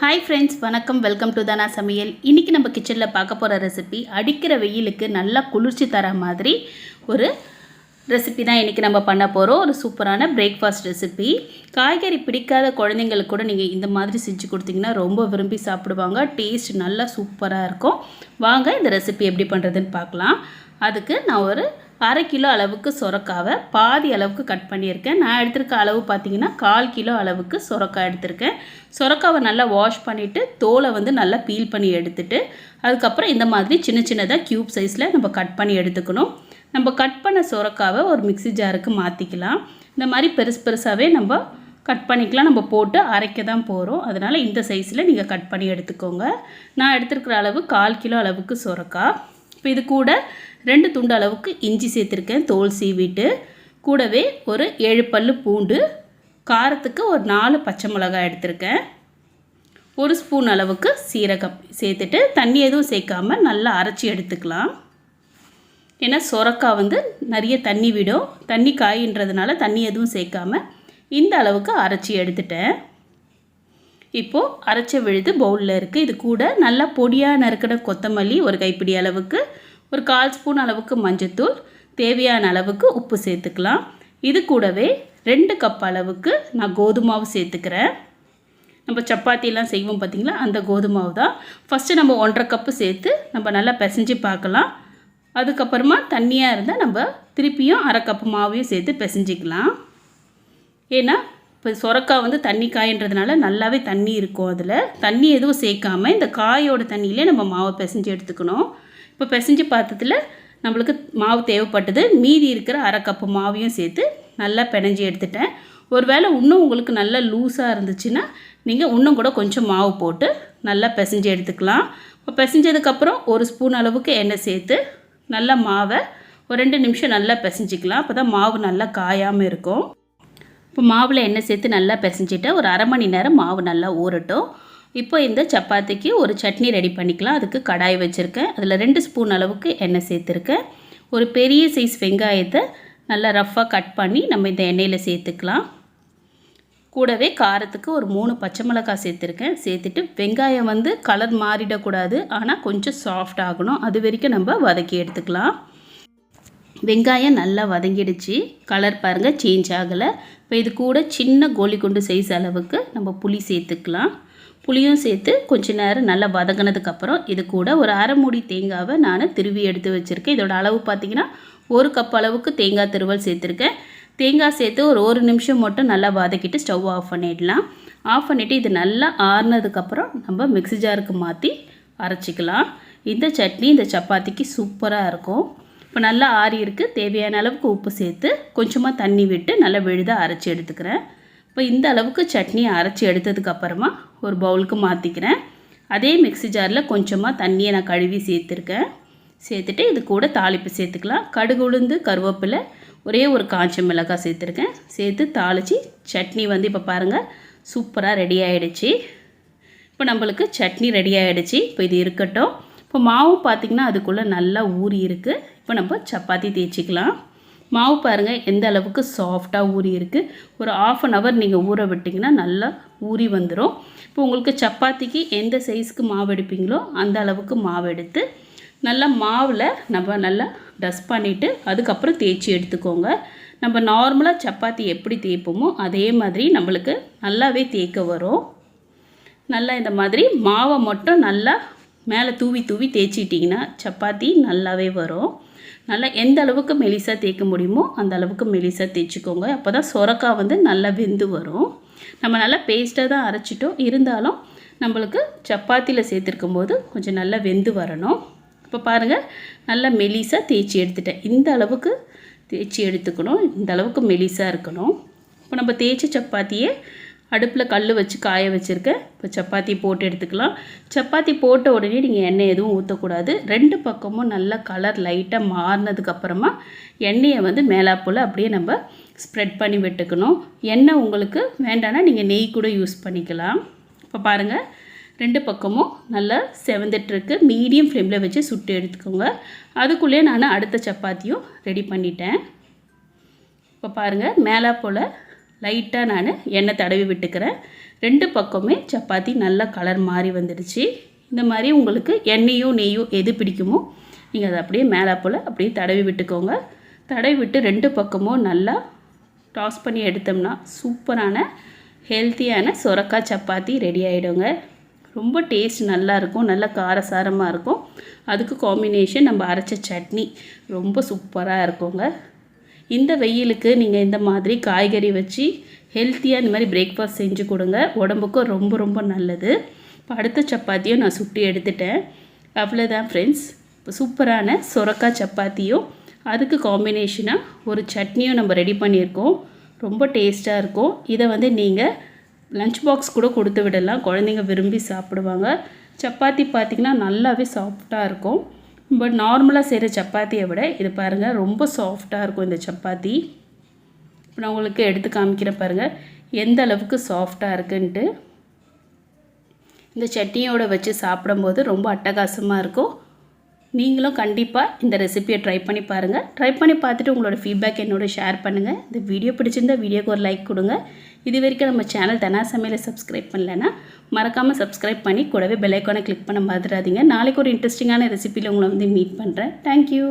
Hi friends வணக்கம். Welcome to தானா சமையல் இன்றைக்கி நம்ம கிச்சனில் பார்க்க போகிற ரெசிபி அடிக்கிற வெயிலுக்கு நல்லா குளிர்ச்சி தர மாதிரி ஒரு ரெசிபி தான் இன்றைக்கி நம்ம பண்ண போகிறோம் ஒரு சூப்பரான பிரேக்ஃபாஸ்ட் ரெசிபி காய்கறி பிடிக்காத குழந்தைங்களுக்கு கூட நீங்கள் இந்த மாதிரி செஞ்சு கொடுத்தீங்கன்னா ரொம்ப விரும்பி சாப்பிடுவாங்க. டேஸ்ட் நல்லா சூப்பராக இருக்கும். வாங்க இந்த ரெசிபி எப்படி பண்ணுறதுன்னு பார்க்கலாம். அதுக்கு நான் ஒரு அரை கிலோ அளவுக்கு சொரக்காவை பாதி அளவுக்கு கட் பண்ணியிருக்கேன். நான் எடுத்திருக்க அளவு பார்த்தீங்கன்னா கால் கிலோ அளவுக்கு சுரக்காய் எடுத்திருக்கேன். சொரக்காவை நல்லா வாஷ் பண்ணிவிட்டு தோலை வந்து நல்லா பீல் பண்ணி எடுத்துட்டு அதுக்கப்புறம் இந்த மாதிரி சின்ன சின்னதாக க்யூப் சைஸில் நம்ம கட் பண்ணி எடுத்துக்கணும். நம்ம கட் பண்ண சொரக்காவை ஒரு மிக்ஸி ஜாருக்கு மாற்றிக்கலாம் இந்த மாதிரி பெருசு பெருசாகவே நம்ம கட் பண்ணிக்கலாம். நம்ம போட்டு அரைக்க தான் போகிறோம் அதனால் இந்த சைஸில் நீங்கள் கட் பண்ணி எடுத்துக்கோங்க. நான் எடுத்துருக்கிற அளவு கால் கிலோ அளவுக்கு சொரக்காய். இப்போ இது கூட ரெண்டு துண்டு அளவுக்கு இஞ்சி சேர்த்துருக்கேன். தோல் சீவிட்டு கூடவே ஒரு ஏழு பல் பூண்டு காரத்துக்கு ஒரு நாலு பச்சை மிளகாய் எடுத்திருக்கேன். ஒரு ஸ்பூன் அளவுக்கு சீரகம் சேர்த்துட்டு தண்ணி எதுவும் சேர்க்காம நல்லா அரைச்சி எடுத்துக்கலாம். ஏன்னா சொரக்காய் வந்து நிறைய தண்ணி விடும். தண்ணி காயின்றதுனால தண்ணி எதுவும் சேர்க்காமல் இந்த அளவுக்கு அரைச்சி எடுத்துட்டேன். இப்போது அரைச்ச விழுது பவுலில் இருக்குது இது கூட நல்லா பொடியாக நறுக்கிற கொத்தமல்லி ஒரு கைப்பிடி அளவுக்கு ஒரு கால் ஸ்பூன் அளவுக்கு மஞ்சத்தூள் தேவையான அளவுக்கு உப்பு சேர்த்துக்கலாம். இது கூடவே ரெண்டு கப் அளவுக்கு நான் கோதுமாவு சேர்த்துக்கிறேன். நம்ம சப்பாத்திலாம் செய்வோம் பார்த்திங்களா அந்த கோதுமாவு தான். ஃபஸ்ட்டு நம்ம ஒன்றரை கப்பு சேர்த்து நம்ம நல்லா பிசைஞ்சு பார்க்கலாம். அதுக்கப்புறமா தண்ணியாக இருந்தால் நம்ம திருப்பியும் அரை கப்பு மாவையும் சேர்த்து பிசைஞ்சிக்கலாம். ஏன்னா இப்போ சொரக்காய் வந்து தண்ணி காயின்றதுனால நல்லாவே தண்ணி இருக்கும் அதில். தண்ணி எதுவும் சேர்க்காம இந்த காயோட தண்ணியிலே நம்ம மாவை பிசைஞ்சு எடுத்துக்கணும். இப்போ பிசைஞ்சு பார்த்ததில் நம்மளுக்கு மாவு தேவைப்பட்டது. மீதி இருக்கிற அரை கப்பு மாவையும் சேர்த்து நல்லா பிணைஞ்சி எடுத்துட்டேன். ஒருவேளை இன்னும் உங்களுக்கு நல்லா லூஸாக இருந்துச்சுன்னா நீங்கள் இன்னும் கூட கொஞ்சம் மாவு போட்டு நல்லா பிசைஞ்சு எடுத்துக்கலாம். இப்போ பிசைஞ்சதுக்கப்புறம் ஒரு ஸ்பூன் அளவுக்கு எண்ணெய் சேர்த்து நல்லா மாவை ஒரு ரெண்டு நிமிஷம் நல்லா பிசைஞ்சிக்கலாம். அப்போ தான் மாவு நல்லா காயாமல் இருக்கும். இப்போ மாவில் எண்ணெய் சேர்த்து நல்லா பிசைஞ்சிட்டு ஒரு அரை மணி நேரம் மாவு நல்லா ஊறட்டும். இப்போ இந்த சப்பாத்திக்கு ஒரு சட்னி ரெடி பண்ணிக்கலாம். அதுக்கு கடாய் வச்சுருக்கேன். அதில் ரெண்டு ஸ்பூன் அளவுக்கு எண்ணெய் சேர்த்துருக்கேன். ஒரு பெரிய சைஸ் வெங்காயத்தை நல்லா ரஃப்பாக கட் பண்ணி நம்ம இந்த எண்ணெயில் சேர்த்துக்கலாம். கூடவே காரத்துக்கு ஒரு மூணு பச்சை மிளகாய் சேர்த்துருக்கேன். சேர்த்துட்டு வெங்காயம் வந்து கலர் மாறிடக்கூடாது. ஆனால் கொஞ்சம் சாஃப்ட் ஆகணும். அது வரைக்கும் நம்ம வதக்கி எடுத்துக்கலாம். வெங்காயம் நல்லா வதங்கிடுச்சு. கலர் பாருங்கள் சேஞ்ச் ஆகலை. இப்போ இது கூட சின்ன கோழி குண்டு சைஸ் அளவுக்கு நம்ம புளி சேர்த்துக்கலாம். புளியும் சேர்த்து கொஞ்ச நேரம் நல்லா வதங்கினதுக்கப்புறம் இது கூட ஒரு அரை மூடி தேங்காவை நான் திருவி எடுத்து வச்சுருக்கேன். இதோட அளவு பார்த்திங்கன்னா ஒரு கப் அளவுக்கு தேங்காய் திருவல் சேர்த்துருக்கேன். தேங்காய் சேர்த்து ஒரு ஒரு நிமிஷம் மட்டும் நல்லா வதக்கிட்டு ஸ்டவ் ஆஃப் பண்ணிடலாம். ஆஃப் பண்ணிவிட்டு இது நல்லா ஆறுனதுக்கப்புறம் நம்ம மிக்ஸி ஜாருக்கு மாற்றி அரைச்சிக்கலாம். இந்த சட்னி இந்த சப்பாத்திக்கு சூப்பராக இருக்கும். இப்போ நல்லா ஆறி இருக்குது தேவையான அளவுக்கு உப்பு சேர்த்து கொஞ்சமாக தண்ணி விட்டு நல்லா விழுதாக அரைச்சி எடுத்துக்கிறேன். இப்போ இந்த அளவுக்கு சட்னி அரைச்சி எடுத்ததுக்கப்புறமா ஒரு பவுலுக்கு மாற்றிக்கிறேன் அதே மிக்ஸி ஜாரில் கொஞ்சமாக தண்ணியை நான் கழுவி சேர்த்துருக்கேன். சேர்த்துட்டு இது கூட தாளிப்பு சேர்த்துக்கலாம். கடுகு உளுந்து கருவேப்பிலை ஒரே ஒரு காஞ்ச மிளகாய் சேர்த்துருக்கேன். சேர்த்து தாளித்து சட்னி வந்து இப்போ பாருங்கள் சூப்பராக ரெடி ஆகிடுச்சு இப்போ நம்மளுக்கு சட்னி ரெடி ஆகிடுச்சு இப்போ இது இருக்கட்டும். இப்போ மாவு பார்த்திங்கன்னா அதுக்குள்ளே நல்லா ஊறி இருக்குது இப்போ நம்ம சப்பாத்தி தேய்ச்சிக்கலாம். மாவு பாருங்கள் எந்த அளவுக்கு சாஃப்டாக ஊறி இருக்குது ஒரு ஆஃப் அன் ஹவர் நீங்கள் ஊற விட்டிங்கன்னா நல்லா ஊறி வந்துடும் இப்போ உங்களுக்கு சப்பாத்திக்கு எந்த சைஸ்க்கு மாவு எடுப்பீங்களோ அந்த அளவுக்கு மாவு எடுத்து நல்லா மாவில் நம்ம நல்லா டஸ்ட் பண்ணிவிட்டு அதுக்கப்புறம் தேய்ச்சி எடுத்துக்கோங்க. நம்ம நார்மலாக சப்பாத்தி எப்படி தேய்ப்போமோ அதே மாதிரி நம்மளுக்கு நல்லாவே தேய்க்க வரும். நல்லா இந்த மாதிரி மாவை மட்டும் நல்லா மேலே தூவி தூவி தேய்ச்சிட்டிங்கன்னா சப்பாத்தி நல்லாவே வரும். நல்லா எந்த அளவுக்கு மெலிசாக தேய்க்க முடியுமோ அந்த அளவுக்கு மெலிசாக தேய்ச்சிக்கோங்க. அப்போ தான் சொரக்காய் வந்து நல்லா வெந்து வரும். நம்ம நல்லா பேஸ்ட்டாக தான் அரைச்சிட்டோம். இருந்தாலும் நம்மளுக்கு சப்பாத்தியில் சேர்த்துருக்கும் போது கொஞ்சம் நல்லா வெந்து வரணும். இப்போ பாருங்கள் நல்லா மெலிசாக தேய்ச்சி எடுத்துட்டேன். இந்த அளவுக்கு தேய்ச்சி எடுத்துக்கணும். இந்த அளவுக்கு மெலிசாக இருக்கணும். இப்போ நம்ம தேய்ச்ச சப்பாத்தியை அடுப்பில் கல் வச்சு காய வச்சுருக்கேன் இப்போ சப்பாத்தி போட்டு எடுத்துக்கலாம். சப்பாத்தி போட்ட உடனே நீங்கள் எண்ணெய் எதுவும் ஊற்றக்கூடாது ரெண்டு பக்கமும் நல்லா கலர் லைட்டாக மாறினதுக்கப்புறமா எண்ணெயை வந்து மேலாப்போல் அப்படியே நம்ம ஸ்ப்ரெட் பண்ணி விட்டுக்கணும். எண்ணெய் உங்களுக்கு வேண்டான்னா நீங்கள் நெய் கூட யூஸ் பண்ணிக்கலாம். இப்போ பாருங்கள் ரெண்டு பக்கமும் நல்லா செவந்துட்டுருக்கு. மீடியம் ஃப்ளேமில் வச்சு சுட்டு எடுத்துக்கோங்க. அதுக்குள்ளேயே நான் அடுத்த சப்பாத்தியும் ரெடி பண்ணிட்டேன். இப்போ பாருங்கள் மேலே போல் லைட்டாக நான் எண்ணெய் தடவி விட்டுக்கிறேன். ரெண்டு பக்கமே சப்பாத்தி நல்லா கலர் மாறி வந்துடுச்சு. இந்த மாதிரி உங்களுக்கு எண்ணெயோ நெய்யோ எது பிடிக்குமோ நீங்கள் அதை அப்படியே மேலே போல் அப்படியே தடவி விட்டுக்கோங்க. தடவி விட்டு ரெண்டு பக்கமும் நல்லா டாஸ் பண்ணி எடுத்தோம்னா சூப்பரான ஹெல்த்தியான சொரக்காய் சப்பாத்தி ரெடி ஆகிடுங்க ரொம்ப டேஸ்ட் நல்லா இருக்கும் நல்லா காரசாரமாக இருக்கும். அதுக்கு காம்பினேஷன் நம்ம அரைச்ச சட்னி ரொம்ப சூப்பராக இருக்குங்க. இந்த வெயிலுக்கு நீங்கள் இந்த மாதிரி காய்கறி வச்சு ஹெல்த்தியாக இந்த மாதிரி பிரேக்ஃபாஸ்ட் செஞ்சு கொடுங்க. உடம்புக்கும் ரொம்ப ரொம்ப நல்லது. இப்போ அடுத்த சப்பாத்தியும் நான் சுட்டி எடுத்துட்டேன். அவ்வளோதான் ஃப்ரெண்ட்ஸ் இப்போ சூப்பரான சொரக்காய் சப்பாத்தியும் அதுக்கு காம்பினேஷனாக ஒரு சட்னியும் நம்ம ரெடி பண்ணியிருக்கோம். ரொம்ப டேஸ்ட்டாக இருக்கும். இதை வந்து நீங்கள் லஞ்ச் பாக்ஸ் கூட கொடுத்து விடலாம். குழந்தைங்க விரும்பி சாப்பிடுவாங்க. சப்பாத்தி பார்த்திங்கன்னா நல்லாவே சாஃப்டாக இருக்கும். பட் நார்மலாக செய்கிற சப்பாத்தியை விட இது பாருங்கள் ரொம்ப சாஃப்டாக இருக்கும் இந்த சப்பாத்தி. இப்போ நான் உங்களுக்கு எடுத்து காமிக்கிறேன் பாருங்கள் எந்த அளவுக்கு சாஃப்டாக இருக்குன்ட்டு. இந்த சட்னியோடு வச்சு சாப்பிடும்போது ரொம்ப அட்டகாசமாக இருக்கும். நீங்களும் கண்டிப்பாக இந்த ரெசிபியை ட்ரை பண்ணி பாருங்கள் ட்ரை பண்ணி பார்த்துட்டு உங்களோட ஃபீட்பேக் என்னோட ஷேர் பண்ணுங்கள் இந்த வீடியோ பிடிச்சிருந்தா வீடியோக்கு ஒரு லைக் கொடுங்க. இது வரைக்கும் நம்ம சேனல் தனா சமையலை சப்ஸ்கிரைப் பண்ணலைன்னா மறக்காமல் சப்ஸ்கிரைப் பண்ணி கூடவே பெல் ஐக்கானை கிளிக் பண்ண மறந்துடாதீங்க. நாளைக்கு ஒரு இன்ட்ரெஸ்டிங்கான ரெசிபியில் உங்களை வந்து மீட் பண்ணுறேன் தேங்க்யூ